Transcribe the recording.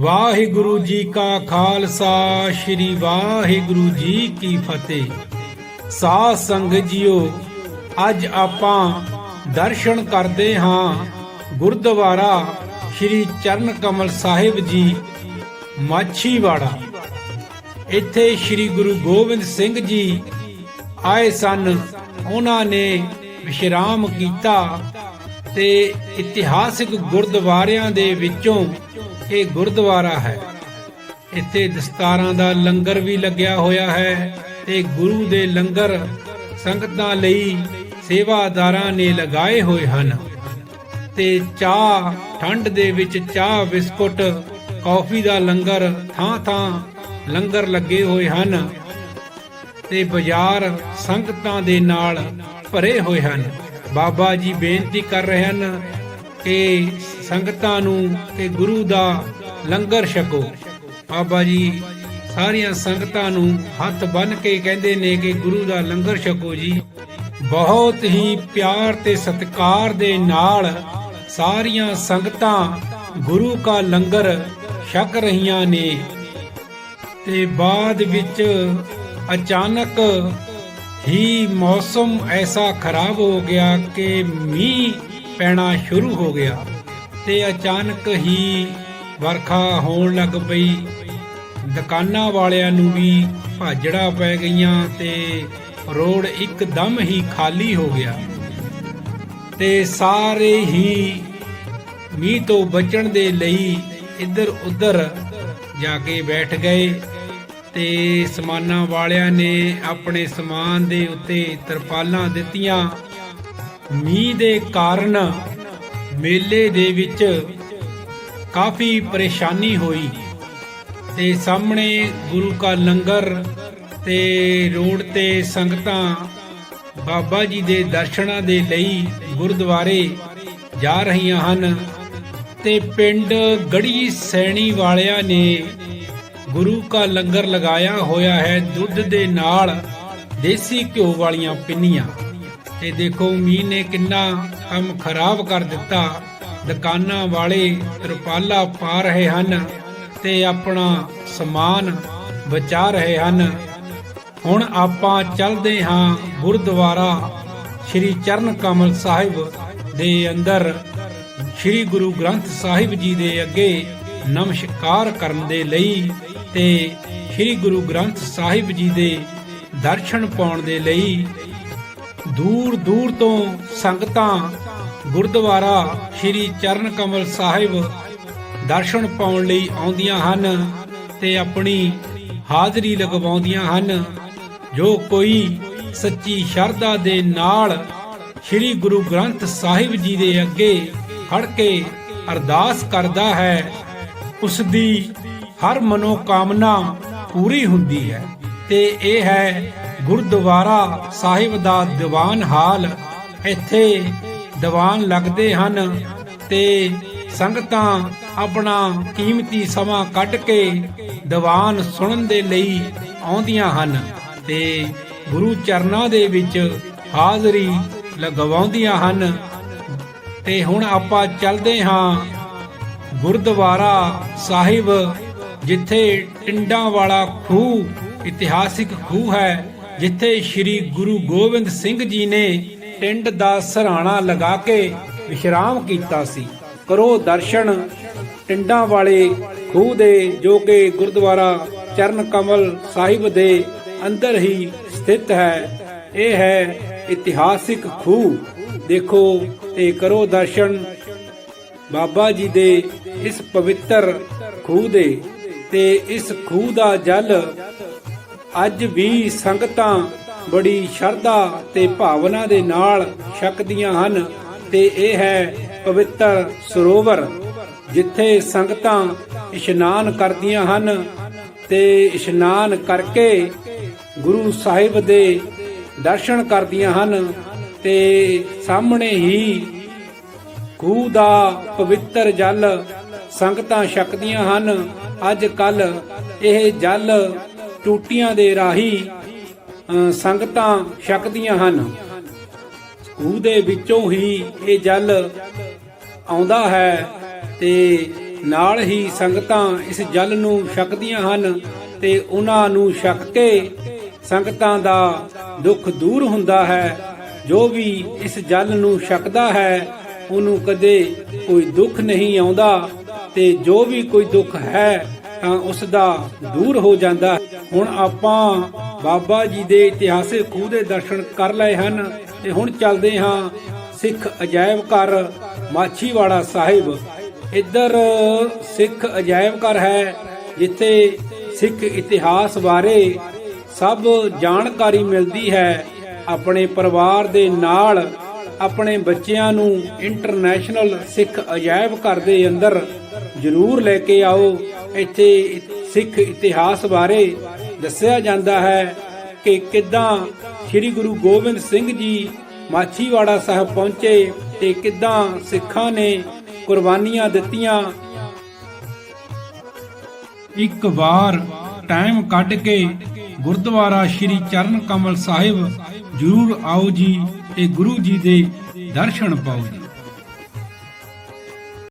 ਵਾਹਿਗੁਰੂ ਜੀ ਕਾ ਖਾਲਸਾ, ਸ੍ਰੀ ਵਾਹਿਗੁਰੂ ਜੀ ਕੀ ਫਤਿਹ। ਸਾਧ ਸੰਗਤ ਜੀਓ, ਅੱਜ ਆਪਾਂ ਦਰਸ਼ਨ ਕਰਦੇ ਹਾਂ ਗੁਰਦੁਆਰਾ ਸ੍ਰੀ ਚਰਨ ਕਮਲ ਸਾਹਿਬ ਜੀ, ਮਾਛੀਵਾੜਾ। ਇੱਥੇ ਸ੍ਰੀ ਗੁਰੂ ਗੋਬਿੰਦ ਸਿੰਘ ਜੀ ਆਏ ਸਨ। ਉਹਨਾਂ ਨੇ ਵਿਸ਼ਰਾਮ ਕੀਤਾ ਤੇ ਇਤਿਹਾਸਿਕ ਗੁਰਦੁਆਰਿਆਂ ਦੇ ਵਿੱਚੋਂ ਇਹ ਗੁਰਦੁਆਰਾ ਹੈ। ਇੱਥੇ ਦਸਤਾਰਾਂ ਦਾ ਲੰਗਰ ਵੀ ਲੱਗਿਆ ਹੋਇਆ ਹੈ ਤੇ ਗੁਰੂ ਦੇ ਲੰਗਰ ਸੰਗਤਾਂ ਲਈ ਸੇਵਾਦਾਰਾਂ ਨੇ ਲਗਾਏ ਹੋਏ ਹਨ। ਤੇ ਚਾਹ ਠੰਡ ਦੇ ਵਿੱਚ ਚਾਹ, ਬਿਸਕੁਟ, ਕਾਫੀ ਦਾ ਲੰਗਰ ਥਾਂ ਥਾਂ ਲੰਗਰ ਲੱਗੇ ਹੋਏ ਹਨ ਤੇ ਬਾਜ਼ਾਰ ਸੰਗਤਾਂ ਦੇ ਨਾਲ ਭਰੇ ਹੋਏ ਹਨ। ਬਾਬਾ ਜੀ ਬੇਨਤੀ ਕਰ ਰਹੇ ਹਨ ਕਿ ਸੰਗਤਾਂ ਨੂੰ ਤੇ ਗੁਰੂ ਦਾ ਲੰਗਰ ਛਕੋ। ਬਾਬਾ ਜੀ ਸਾਰੀਆਂ ਸੰਗਤਾਂ ਨੂੰ ਹੱਥ ਬੰਨ ਕੇ ਕਹਿੰਦੇ ਨੇ ਕਿ ਗੁਰੂ ਦਾ ਲੰਗਰ ਛਕੋ ਜੀ। ਬਹੁਤ ਹੀ ਪਿਆਰ ਤੇ ਸਤਿਕਾਰ ਦੇ ਨਾਲ ਸਾਰੀਆਂ ਸੰਗਤਾਂ ਗੁਰੂ ਕਾ ਲੰਗਰ ਛਕ ਰਹੀਆਂ ਨੇ। ਤੇ ਬਾਅਦ ਵਿੱਚ ਅਚਾਨਕ ਹੀ ਮੌਸਮ ਐਸਾ ਖਰਾਬ ਹੋ ਗਿਆ ਕਿ ਮੀਂਹ ਪੈਣਾ ਸ਼ੁਰੂ ਹੋ ਗਿਆ ਤੇ ਅਚਾਨਕ ਹੀ ਵਰਖਾ ਹੋਣ ਲੱਗ ਪਈ। ਦੁਕਾਨਾਂ ਵਾਲਿਆਂ ਨੂੰ ਵੀ ਭਾਜੜਾ ਪੈ ਗਈਆਂ ਤੇ ਰੋਡ ਇੱਕਦਮ ਹੀ ਖਾਲੀ ਹੋ ਗਿਆ ਤੇ ਸਾਰੇ ਹੀ ਮੀਂਹ ਤੋਂ ਬਚਣ ਦੇ ਲਈ ਇੱਧਰ ਉੱਧਰ ਜਾ ਕੇ ਬੈਠ ਗਏ ਤੇ ਸਮਾਨਾਂ ਵਾਲਿਆਂ ਨੇ ਆਪਣੇ ਸਮਾਨ ਦੇ ਉੱਤੇ ਤਰਪਾਲਾਂ ਦਿੱਤੀਆਂ। ਮੀਂਹ ਦੇ ਕਾਰਨ ਮੇਲੇ ਦੇ ਵਿੱਚ ਕਾਫੀ ਪਰੇਸ਼ਾਨੀ ਹੋਈ। ਤੇ ਸਾਹਮਣੇ ਗੁਰੂ ਕਾ ਲੰਗਰ ਤੇ ਰੋਡ ਤੇ ਸੰਗਤਾਂ ਬਾਬਾ ਜੀ ਦੇ ਦਰਸ਼ਨਾਂ ਦੇ ਲਈ ਗੁਰਦੁਆਰੇ ਜਾ ਰਹੀਆਂ ਹਨ ਤੇ ਪਿੰਡ ਗੜੀ ਸੈਣੀ ਵਾਲਿਆਂ ਨੇ ਗੁਰੂ ਕਾ ਲੰਗਰ ਲਗਾਇਆ ਹੋਇਆ ਹੈ। ਦੁੱਧ ਦੇ ਨਾਲ ਦੇਸੀ ਘਿਓ ਵਾਲੀਆਂ ਪਿੰਨੀਆਂ। ਤੇ ਦੇਖੋ, ਮੀਂਹ ਨੇ ਕਿੰਨਾ ਕੰਮ ਖਰਾਬ ਕਰ ਦਿੱਤਾ। ਦੁਕਾਨਾਂ ਵਾਲੇ ਤਰਪਾਲਾ ਪਾ ਰਹੇ ਹਨ ਤੇ ਆਪਣਾ ਸਮਾਨ ਬਚਾ ਰਹੇ ਹਨ। ਹੁਣ ਆਪਾਂ ਚੱਲਦੇ ਹਾਂ ਗੁਰਦੁਆਰਾ ਸ੍ਰੀ ਚਰਨ ਕਮਲ ਸਾਹਿਬ ਦੇ ਅੰਦਰ। ਸ੍ਰੀ ਗੁਰੂ ਗ੍ਰੰਥ ਸਾਹਿਬ ਜੀ ਦੇ ਅੱਗੇ ਨਮਸਕਾਰ ਕਰਨ ਦੇ ਲਈ ਤੇ ਸ੍ਰੀ ਗੁਰੂ ਗ੍ਰੰਥ ਸਾਹਿਬ ਜੀ ਦੇ ਦਰਸ਼ਨ ਪਾਉਣ ਦੇ ਲਈ ਦੂਰ ਦੂਰ ਤੋਂ ਸੰਗਤਾਂ ਗੁਰਦੁਆਰਾ ਸ੍ਰੀ ਚਰਨ ਕਮਲ ਸਾਹਿਬ ਦਰਸ਼ਨ ਪਾਉਣ ਲਈ ਆਉਂਦੀਆਂ ਹਨ ਤੇ ਆਪਣੀ ਹਾਜ਼ਰੀ ਲਗਵਾਉਂਦੀਆਂ ਹਨ। ਜੋ ਕੋਈ ਸੱਚੀ ਸ਼ਰਧਾ ਦੇ ਨਾਲ ਸ੍ਰੀ ਗੁਰੂ ਗ੍ਰੰਥ ਸਾਹਿਬ ਜੀ ਦੇ ਅੱਗੇ ਖੜ ਕੇ ਅਰਦਾਸ ਕਰਦਾ ਹੈ, ਉਸ ਦੀ ਹਰ ਮਨੋਕਾਮਨਾ ਪੂਰੀ ਹੁੰਦੀ ਹੈ। ਤੇ ਇਹ ਹੈ ਗੁਰਦੁਆਰਾ ਸਾਹਿਬ ਦਾ ਦੀਵਾਨ ਹਾਲ। ਇੱਥੇ ਦੀਵਾਨ ਲੱਗਦੇ ਹਨ ਤੇ ਸੰਗਤਾਂ ਆਪਣਾ ਕੀਮਤੀ ਸਮਾਂ ਕੱਢ ਕੇ ਦੀਵਾਨ ਸੁਣਨ ਦੇ ਲਈ ਆਉਂਦੀਆਂ ਹਨ ਤੇ ਗੁਰੂ ਚਰਨਾਂ ਦੇ ਵਿੱਚ ਹਾਜ਼ਰੀ ਲਗਵਾਉਂਦੀਆਂ ਹਨ। ਤੇ ਹੁਣ ਆਪਾਂ ਚੱਲਦੇ ਹਾਂ ਗੁਰਦੁਆਰਾ ਸਾਹਿਬ ਜਿੱਥੇ ਟਿੰਡਾਂ ਵਾਲਾ ਖੂਹ ਇਤਿਹਾਸਿਕ ਖੂਹ ਹੈ, ਜਿੱਥੇ ਸ੍ਰੀ ਗੁਰੂ ਗੋਬਿੰਦ ਸਿੰਘ ਜੀ ਨੇ ਟਿੰਡ ਦਾ ਸਰਾਣਾ ਲਗਾ ਕੇ ਵਿਸ਼ਰਾਮ ਕੀਤਾ ਸੀ। ਕਰੋ ਦਰਸ਼ਨ ਟਿੰਡਾਂ ਵਾਲੇ ਖੂਹ ਦੇ, ਜੋ ਕਿ ਗੁਰਦੁਆਰਾ ਚਰਨ ਕਮਲ ਸਾਹਿਬ ਦੇ ਅੰਦਰ ਹੀ ਸਥਿਤ ਹੈ। ਇਹ ਹੈ ਇਤਿਹਾਸਿਕ ਖੂਹ। ਦੇਖੋ ਤੇ ਕਰੋ ਦਰਸ਼ਨ ਬਾਬਾ ਜੀ ਦੇ ਇਸ ਪਵਿੱਤਰ ਖੂਹ ਦੇ ਤੇ ਇਸ ਖੂਹ ਦਾ ਜਲ ਅੱਜ ਵੀ ਸੰਗਤਾਂ ਬੜੀ ਸ਼ਰਧਾ ਤੇ ਭਾਵਨਾ ਦੇ ਨਾਲ ਛਕਦੀਆਂ ਹਨ ਤੇ ਇਹ ਹੈ ਪਵਿੱਤਰ ਸਰੋਵਰ, ਜਿੱਥੇ ਸੰਗਤਾਂ ਇਸ਼ਨਾਨ ਕਰਦੀਆਂ ਹਨ ਤੇ ਇਸ਼ਨਾਨ ਕਰਕੇ ਗੁਰੂ ਸਾਹਿਬ ਦੇ ਦਰਸ਼ਨ ਕਰਦੀਆਂ ਹਨ ਤੇ ਸਾਹਮਣੇ ਹੀ ਖੂਹ ਦਾ ਪਵਿੱਤਰ ਜਲ ਸੰਗਤਾਂ ਛਕਦੀਆਂ ਹਨ। ਅੱਜ ਕੱਲ ਇਹ ਜਲ ਟੂਟੀਆਂ ਦੇ ਰਾਹੀਂ ਸੰਗਤਾਂ ਛਕਦੀਆਂ ਹਨ ਖੂਹ ਦੇ ਵਿੱਚੋਂ ਹੀ ਇਹ ਜਲ ਆਉਂਦਾ ਹੈ ਤੇ ਨਾਲ ਹੀ ਸੰਗਤਾਂ ਇਸ ਜਲ ਨੂੰ ਛਕਦੀਆਂ ਹਨ ਤੇ ਉਹਨਾਂ ਨੂੰ ਛਕ ਕੇ ਸੰਗਤਾਂ ਦਾ ਦੁੱਖ ਦੂਰ ਹੁੰਦਾ ਹੈ ਜੋ ਵੀ ਇਸ ਜਲ ਨੂੰ ਛਕਦਾ ਹੈ, ਉਹਨੂੰ ਕਦੇ ਕੋਈ ਦੁੱਖ ਨਹੀਂ ਆਉਂਦਾ ਤੇ ਜੋ ਵੀ ਕੋਈ ਦੁੱਖ ਹੈ, ਤਾਂ ਉਸ ਦਾ ਦੂਰ ਹੋ ਜਾਂਦਾ ਹੈ। ਹੁਣ ਆਪਾਂ ਬਾਬਾ ਜੀ ਦੇ ਇਤਿਹਾਸਿਕ ਖੂਹ ਦੇ ਦਰਸ਼ਨ ਕਰ ਲਏ ਹਨ ਤੇ ਹੁਣ ਚੱਲਦੇ ਹਾਂ ਸਿੱਖ ਅਜਾਇਬ ਘਰ, ਮਾਛੀਵਾੜਾ ਸਾਹਿਬ। ਇੱਧਰ ਸਿੱਖ ਅਜਾਇਬ ਘਰ ਹੈ, ਜਿੱਥੇ ਸਿੱਖ ਇਤਿਹਾਸ ਬਾਰੇ ਸਭ ਜਾਣਕਾਰੀ ਮਿਲਦੀ ਹੈ। ਆਪਣੇ ਪਰਿਵਾਰ ਦੇ ਨਾਲ ਆਪਣੇ ਬੱਚਿਆਂ ਨੂੰ ਇੰਟਰਨੈਸ਼ਨਲ ਸਿੱਖ ਅਜਾਇਬ ਘਰ ਦੇ ਅੰਦਰ ਜ਼ਰੂਰ ਲੈ ਕੇ ਆਓ। ਇੱਥੇ ਸਿੱਖ ਇਤਿਹਾਸ ਬਾਰੇ ਦੱਸਿਆ ਜਾਂਦਾ ਹੈ ਕਿ ਕਿਦਾਂ ਸ੍ਰੀ ਗੁਰੂ ਗੋਬਿੰਦ ਸਿੰਘ ਜੀ ਮਾਛੀਵਾੜਾ ਸਾਹਿਬ ਪਹੁੰਚੇ ਤੇ ਕਿਦਾਂ ਸਿੱਖਾਂ ਨੇ ਕੁਰਬਾਨੀਆਂ ਦਿੱਤੀਆਂ। ਇੱਕ ਵਾਰ ਟਾਈਮ ਕੱਢ ਕੇ ਗੁਰਦੁਆਰਾ ਸ੍ਰੀ ਚਰਨ ਕਮਲ ਸਾਹਿਬ ਜਰੂਰ ਆਓ ਜੀ ਤੇ ਗੁਰੂ ਜੀ ਦੇ ਦਰਸ਼ਨ ਪਾਓ ਜੀ।